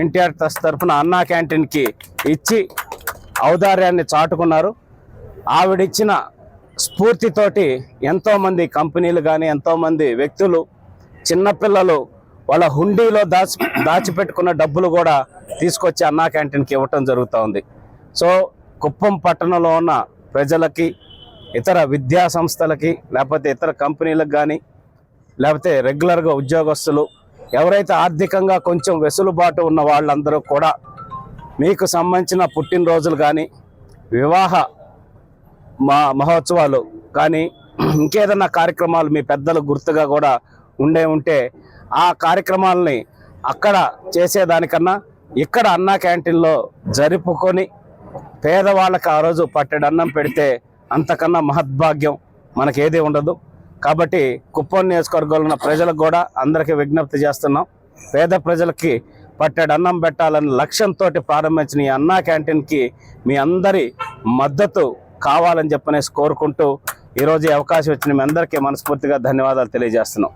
NTR trust తరఫున అన్నా క్యాంటీన్కి ఇచ్చి ఔదార్యాన్ని చాటుకున్నారు. ఆవిడిచ్చిన స్ఫూర్తితోటి ఎంతోమంది కంపెనీలు కానీ ఎంతోమంది వ్యక్తులు చిన్నపిల్లలు వాళ్ళ హుండీలో దాచి దాచిపెట్టుకున్న డబ్బులు కూడా తీసుకొచ్చి అన్నా క్యాంటీన్కి ఇవ్వటం జరుగుతూ ఉంది. సో కుప్పం పట్టణంలో ఉన్న ప్రజలకి ఇతర విద్యా సంస్థలకి లేకపోతే ఇతర కంపెనీలకు కానీ లేకపోతే రెగ్యులర్గా ఉద్యోగస్తులు ఎవరైతే ఆర్థికంగా కొంచెం వెసులుబాటు ఉన్న వాళ్ళందరూ కూడా మీకు సంబంధించిన పుట్టినరోజులు కానీ వివాహ మా మహోత్సవాలు కానీ ఇంకేదన్నా కార్యక్రమాలు మీ పెద్దలు గుర్తుగా కూడా ఉండే ఉంటే ఆ కార్యక్రమాలని అక్కడ చేసేదానికన్నా ఇక్కడ అన్నా క్యాంటీన్లో జరుపుకొని పేదవాళ్ళకి ఆ రోజు పట్టెడన్నం పెడితే అంతకన్నా మహద్భాగ్యం మనకేది ఉండదు. కాబట్టి కుప్పం నియోజకవర్గంలో ఉన్న ప్రజలకు కూడా అందరికీ విజ్ఞప్తి చేస్తున్నాం. పేద ప్రజలకి పట్టెడు అన్నం పెట్టాలన్న లక్ష్యంతో ప్రారంభించిన ఈ అన్నా క్యాంటీన్కి మీ అందరి మద్దతు కావాలని చెప్పనేసి కోరుకుంటూ ఈరోజు ఈ అవకాశం ఇచ్చిన మీ అందరికీ మనస్ఫూర్తిగా ధన్యవాదాలు తెలియజేస్తున్నాం.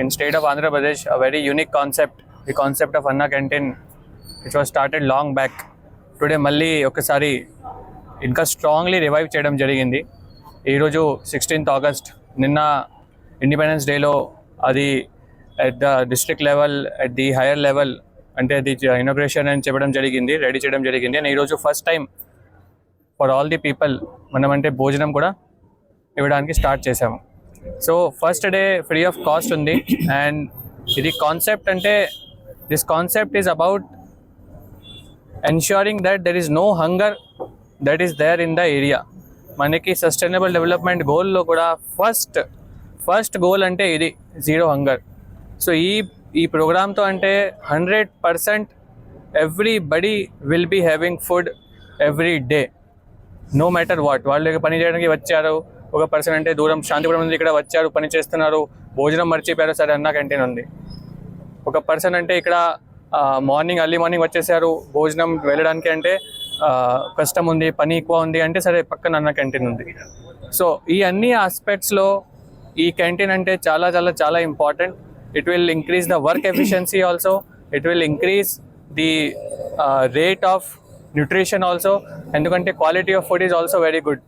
In state of Andhra Pradesh Pradesh unique concept ఈ concept of Anna canteen it Canteen started long back today మళ్ళీ ఒకసారి ఇంకా స్ట్రాంగ్లీ రివైవ్ చేయడం జరిగింది. ఈరోజు సిక్స్టీన్త్ ఆగస్ట్ నిన్న ఇండిపెండెన్స్ డేలో అది at the district level at the higher level అంటే అది ఇనాగ్రేషన్ అని చెప్పడం జరిగింది రెడీ చేయడం జరిగింది. అండ్ ఈరోజు first time for all the people మనం అంటే భోజనం కూడా ఇవ్వడానికి స్టార్ట్ చేసాము so first day free of cost ఉంది. అండ్ ఇది కాన్సెప్ట్ అంటే this concept is about ensuring that there is no hunger that is there in the area మనకి సస్టైనబుల్ డెవలప్మెంట్ గోల్లో కూడా ఫస్ట్ ఫస్ట్ గోల్ అంటే ఇది జీరో హంగర్ సో ఈ ఈ ప్రోగ్రామ్తో అంటే hundred percent everybody will be having food every day no matter what వాళ్ళు పని చేయడానికి వచ్చారు ఒక పర్సన్ అంటే దూరం శాంతిపురం నుంచి ఇక్కడ వచ్చారు పని చేస్తున్నారు భోజనం మర్చిపోయారు సరే అన్న క్యాంటీన్ ఉంది. ఒక పర్సన్ అంటే ఇక్కడ మార్నింగ్ అర్లీ మార్నింగ్ వచ్చేసారు భోజనం వెళ్ళడానికి అంటే కష్టం ఉంది పని ఎక్కువ ఉంది అంటే సరే పక్కన అన్న క్యాంటీన్ ఉంది. సో ఈ అన్ని ఆస్పెక్ట్స్లో ఈ క్యాంటీన్ అంటే చాలా చాలా చాలా important it will increase the work efficiency also it will increase the rate of nutrition also ఎందుకంటే quality of food is also very good